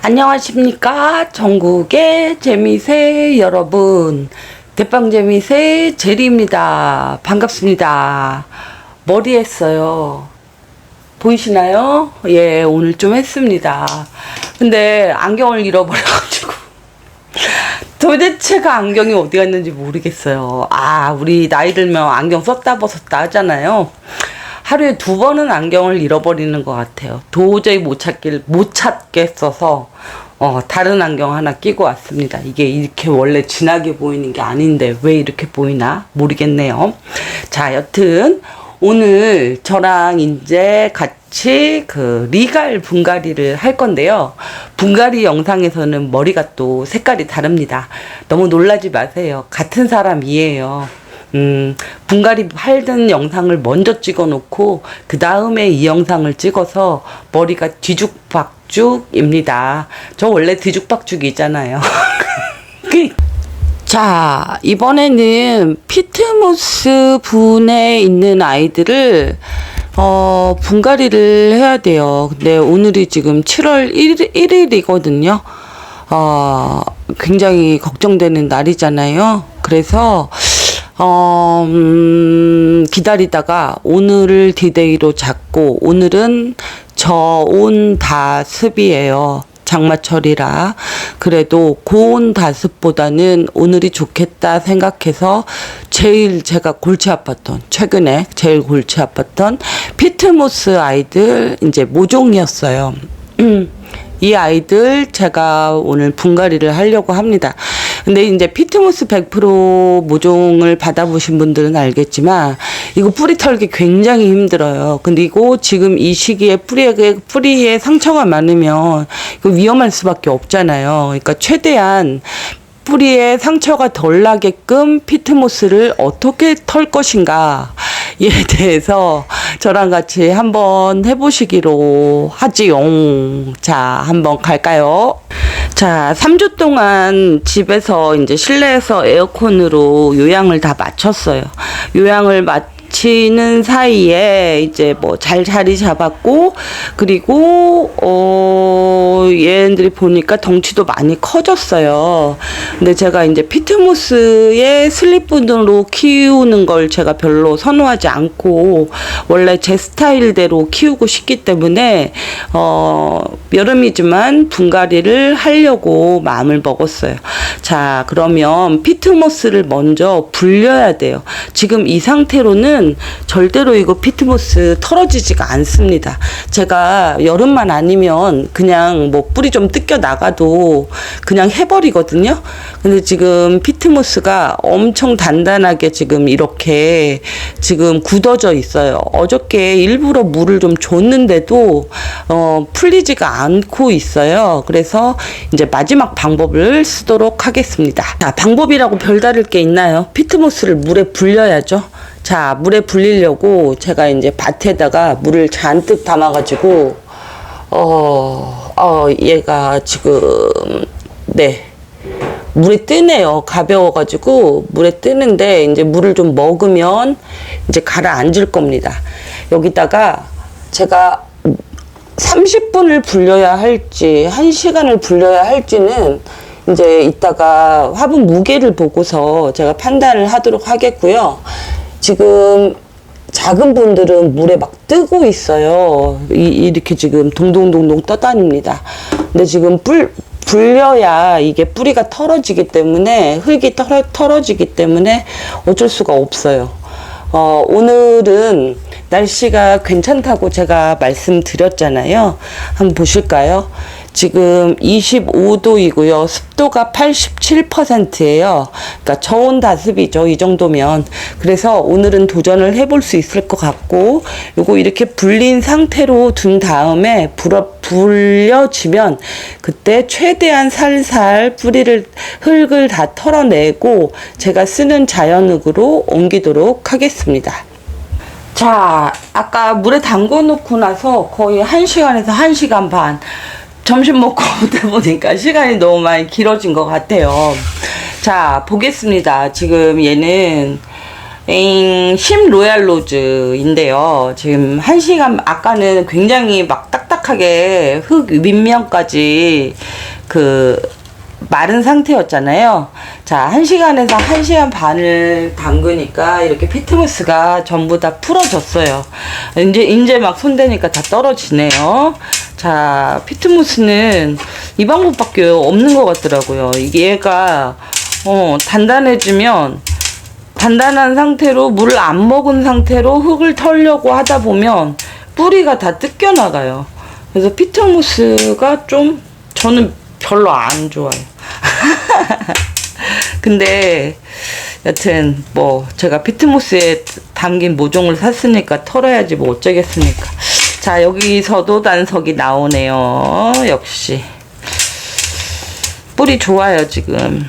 안녕하십니까 전국의 재미새 여러분. 대빵재미새 제리입니다. 반갑습니다. 머리 했어요. 보이시나요? 예 오늘 좀 했습니다. 근데 안경을 잃어버려가지고. 도대체가 안경이 어디 갔는지 모르겠어요. 아 우리 나이 들면 안경 썼다 벗었다 하잖아요 하루에 두 번은 안경을 잃어버리는 것 같아요. 도저히 못 찾길 못 찾겠어서 어, 다른 안경 하나 끼고 왔습니다. 이게 이렇게 원래 진하게 보이는 게 아닌데 왜 이렇게 보이나 모르겠네요. 자, 여튼 오늘 저랑 이제 같이 그 리갈 분갈이를 할 건데요. 분갈이 영상에서는 머리가 또 색깔이 다릅니다. 너무 놀라지 마세요. 같은 사람이에요. 음, 분갈이 할던 영상을 먼저 찍어 놓고, 그 다음에 이 영상을 찍어서 머리가 뒤죽박죽입니다. 저 원래 뒤죽박죽이잖아요. 그- 자, 이번에는 피트모스 분에 있는 아이들을 어, 분갈이를 해야 돼요. 근데 오늘이 지금 7월 1일, 1일이거든요. 어, 굉장히 걱정되는 날이잖아요. 그래서 어, 음, 기다리다가 오늘을 디데이로 잡고 오늘은 저온 다습이에요. 장마철이라 그래도 고온 다습보다는 오늘이 좋겠다 생각해서 제일 제가 골치 아팠던 최근에 제일 골치 아팠던 피트모스 아이들 이제 모종이었어요. 음. 이 아이들 제가 오늘 분갈이를 하려고 합니다. 근데 이제 피트모스 100% 모종을 받아보신 분들은 알겠지만 이거 뿌리 털기 굉장히 힘들어요. 근데 이거 지금 이 시기에 뿌리에 뿌리에 상처가 많으면 이거 위험할 수밖에 없잖아요. 그러니까 최대한 뿌리에 상처가 덜 나게끔 피트모스를 어떻게 털 것인가 에 대해서 저랑 같이 한번 해보시기로 하지요. 자, 한번 갈까요? 자, 3주 동안 집에서 이제 실내에서 에어컨으로 요양을 다 마쳤어요. 요양을 마 치는 사이에 이제 뭐 잘 자리 잡았고, 그리고, 어, 얘네들이 보니까 덩치도 많이 커졌어요. 근데 제가 이제 피트모스의 슬립분으로 키우는 걸 제가 별로 선호하지 않고, 원래 제 스타일대로 키우고 싶기 때문에, 어, 여름이지만 분갈이를 하려고 마음을 먹었어요. 자, 그러면 피트모스를 먼저 불려야 돼요. 지금 이 상태로는 절대로 이거 피트모스 털어지지가 않습니다. 제가 여름만 아니면 그냥 뭐 뿌리 좀 뜯겨 나가도 그냥 해버리거든요. 근데 지금 피트모스가 엄청 단단하게 지금 이렇게 지금 굳어져 있어요. 어저께 일부러 물을 좀 줬는데도 어, 풀리지가 않고 있어요. 그래서 이제 마지막 방법을 쓰도록 하겠습니다. 자, 방법이라고 별다를 게 있나요? 피트모스를 물에 불려야죠. 자, 물에 불리려고 제가 이제 밭에다가 물을 잔뜩 담아가지고, 어, 어, 얘가 지금, 네. 물에 뜨네요. 가벼워가지고 물에 뜨는데 이제 물을 좀 먹으면 이제 가라앉을 겁니다. 여기다가 제가 30분을 불려야 할지 1시간을 불려야 할지는 이제 이따가 화분 무게를 보고서 제가 판단을 하도록 하겠고요. 지금 작은 분들은 물에 막 뜨고 있어요. 이, 이렇게 지금 동동동동 떠다닙니다. 근데 지금 뿔, 불려야 이게 뿌리가 털어지기 때문에 흙이 털어, 털어지기 때문에 어쩔 수가 없어요. 어, 오늘은 날씨가 괜찮다고 제가 말씀드렸잖아요. 한번 보실까요? 지금 25도이고요. 습도가 87%예요. 그러니까 저온 다습이죠. 이 정도면. 그래서 오늘은 도전을 해볼 수 있을 것 같고, 요거 이렇게 불린 상태로 둔 다음에 불어, 불려지면 그때 최대한 살살 뿌리를 흙을 다 털어내고 제가 쓰는 자연흙으로 옮기도록 하겠습니다. 자, 아까 물에 담궈 놓고 나서 거의 1시간에서 1시간 반. 점심 먹고 오다 보니까 시간이 너무 많이 길어진 것 같아요. 자, 보겠습니다. 지금 얘는 엥, 심 로얄 로즈인데요. 지금 1시간, 아까는 굉장히 막 딱딱 딱딱하게 흙 윗면까지 그 마른 상태였잖아요. 자, 1시간에서 1시간 반을 담그니까 이렇게 피트무스가 전부 다 풀어졌어요. 이제, 이제 막 손대니까 다 떨어지네요. 자, 피트무스는 이 방법밖에 없는 것 같더라고요. 이게 얘가, 어, 단단해지면 단단한 상태로 물을 안 먹은 상태로 흙을 털려고 하다 보면 뿌리가 다 뜯겨 나가요. 그래서 피트무스가 좀 저는 별로 안 좋아요. 근데 여튼 뭐 제가 피트모스에 담긴 모종을 샀으니까 털어야지 뭐 어쩌겠습니까. 자 여기서도 단석이 나오네요. 역시 뿌리 좋아요 지금.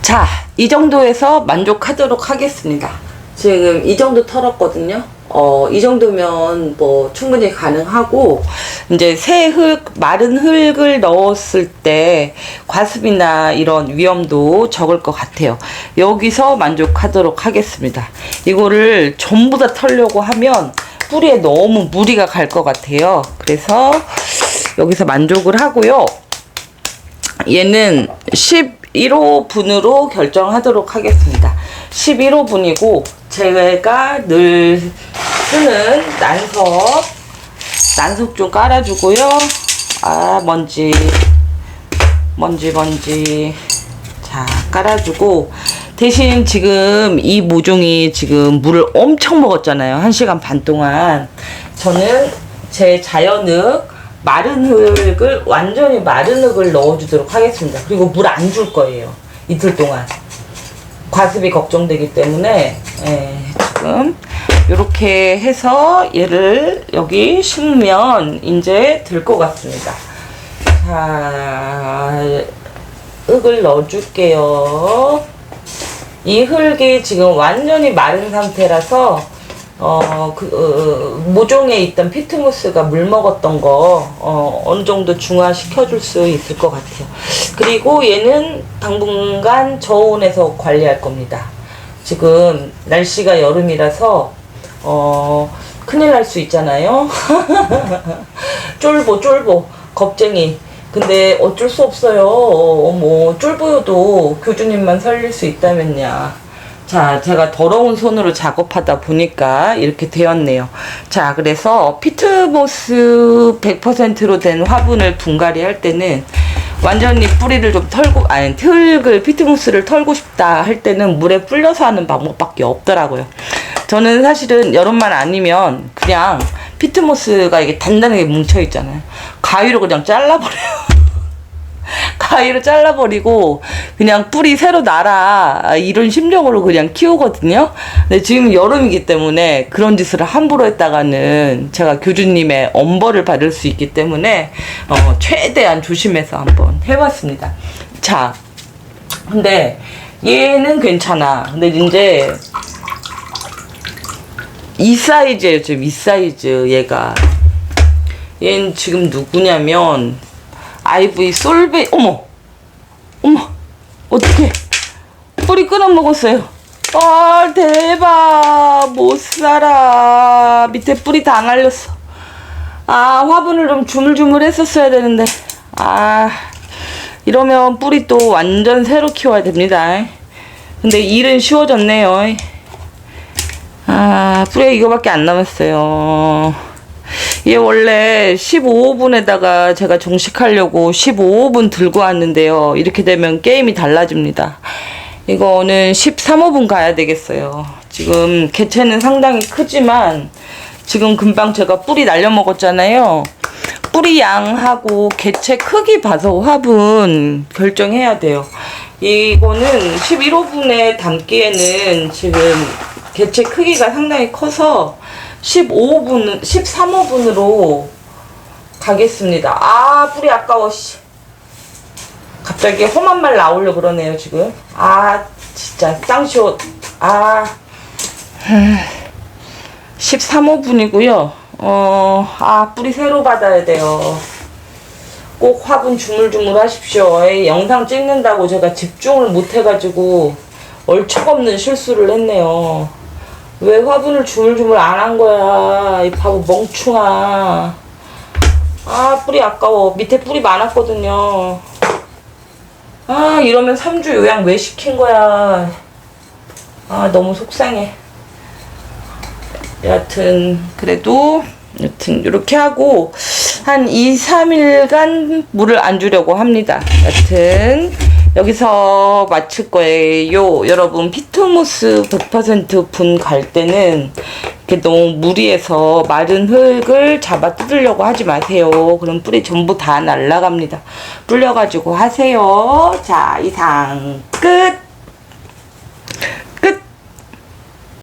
자, 이 정도에서 만족하도록 하겠습니다. 지금 이 정도 털었거든요. 어, 이 정도면 뭐 충분히 가능하고, 이제 새 흙, 마른 흙을 넣었을 때 과습이나 이런 위험도 적을 것 같아요. 여기서 만족하도록 하겠습니다. 이거를 전부 다 털려고 하면 뿌리에 너무 무리가 갈 것 같아요. 그래서 여기서 만족을 하고요. 얘는 11호 분으로 결정하도록 하겠습니다. 11호 분이고 제가 늘 쓰는 난석 난석 좀 깔아주고요. 아 먼지 먼지 먼지 자 깔아주고 대신 지금 이 모종이 지금 물을 엄청 먹었잖아요. 1시간 반 동안 저는 제 자연흙 마른 흙을 완전히 마른 흙을 넣어주도록 하겠습니다. 그리고 물 안 줄 거예요. 이틀 동안 과습이 걱정되기 때문에 예, 지금 이렇게 해서 얘를 여기 심으면 이제 될 것 같습니다. 자, 흙을 넣어줄게요. 이 흙이 지금 완전히 마른 상태라서 어, 그, 어, 모종에 있던 피트무스가 물 먹었던 거, 어, 어느 정도 중화시켜줄 수 있을 것 같아요. 그리고 얘는 당분간 저온에서 관리할 겁니다. 지금 날씨가 여름이라서, 어, 큰일 날 수 있잖아요. 쫄보, 쫄보, 겁쟁이. 근데 어쩔 수 없어요. 어, 뭐, 쫄보여도 교주님만 살릴 수 있다면야. 자, 제가 더러운 손으로 작업하다 보니까 이렇게 되었네요. 자, 그래서 피트모스 100%로 된 화분을 분갈이 할 때는 완전히 뿌리를 좀 털고, 아니, 흙을, 피트모스를 털고 싶다 할 때는 물에 불려서 하는 방법밖에 없더라고요. 저는 사실은 여름만 아니면 그냥 피트모스가 이게 단단하게 뭉쳐 있잖아요. 가위로 그냥 잘라버려요. 가위로 잘라버리고 그냥 뿌리 새로 날아 이런 심정으로 그냥 키우거든요. 근데 지금 여름이기 때문에 그런 짓을 함부로 했다가는 제가 교주님의 엄벌을 받을 수 있기 때문에 어, 최대한 조심해서 한번 해봤습니다. 자, 근데 얘는 괜찮아. 근데 이제 이 사이즈예요. 지금 이 사이즈 얘가. 얘는 지금 누구냐면 아이브이 솔베 어머 어머 어떻게 뿌리 끊어 먹었어요. 아 대박. 못 살아. 밑에 뿌리 다 날렸어. 아 화분을 좀 주물주물 했었어야 되는데. 아 이러면 뿌리 또 완전 새로 키워야 됩니다. 근데 일은 쉬워졌네요. 아 뿌리 이거밖에 안 남았어요 얘 원래 15분에다가 제가 종식하려고 15분 들고 왔는데요. 이렇게 되면 게임이 달라집니다. 이거는 13호분 가야 되겠어요. 지금 개체는 상당히 크지만 지금 금방 제가 뿌리 날려 먹었잖아요. 뿌리 양하고 개체 크기 봐서 화분 결정해야 돼요. 이거는 11호분에 담기에는 지금 개체 크기가 상당히 커서 15분, 13호분으로 가겠습니다. 아, 뿌리 아까워, 씨. 갑자기 험한 말 나오려 그러네요, 지금. 아, 진짜, 쌍시옷. 아. 13호분이고요. 어, 아, 뿌리 새로 받아야 돼요. 꼭 화분 주물주물 하십시오. 에이, 영상 찍는다고 제가 집중을 못 해가지고 얼척없는 실수를 했네요. 왜 화분을 주물주물 안 한 거야? 이 바보 멍충아. 아, 뿌리 아까워. 밑에 뿌리 많았거든요. 아, 이러면 3주 요양 왜 시킨 거야? 아, 너무 속상해. 여하튼, 그래도, 여튼, 이렇게 하고, 한 2, 3일간 물을 안 주려고 합니다. 여튼, 여기서 마칠 거예요. 여러분, 피트모스 100%분 갈 때는, 이렇게 너무 무리해서 마른 흙을 잡아 뜯으려고 하지 마세요. 그럼 뿌리 전부 다 날라갑니다. 불려가지고 하세요. 자, 이상 끝!